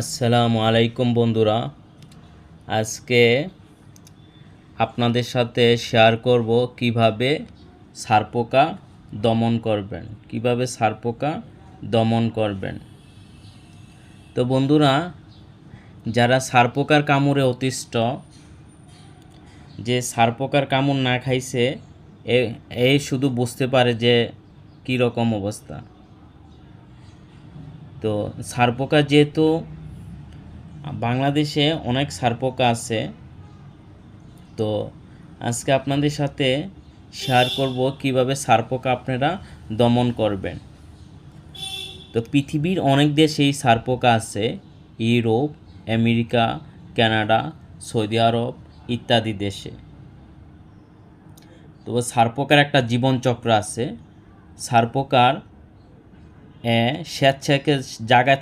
আসসালামু আলাইকুম বন্ধুরা। আজকে আপনাদের সাথে শেয়ার করব কীভাবে সারপোকা দমন করবেন, কীভাবে সারপোকা দমন করবেন। তো বন্ধুরা, যারা সারপোকার কামড়ে অতিষ্ঠ, যে সারপোকার কামড় না খাইছে এই শুধু বুঝতে পারে যে কী রকম অবস্থা। তো সারপোকা যেহেতু বাংলাদেশে অনেক সারপোকা আছে। তো আজকে আপনাদের সাথে শেয়ার করব কীভাবে সারপোকা আপনারা দমন করবেন। তো পৃথিবীর অনেক দেশেই সারপোকা আছে। Europe, America, Canada, Saudi Arab ইত্যাদি দেশে। তো সারপোকার একটা জীবনচক্র আছে। সারপোকার স্বেচ্ছাকে জায়গায়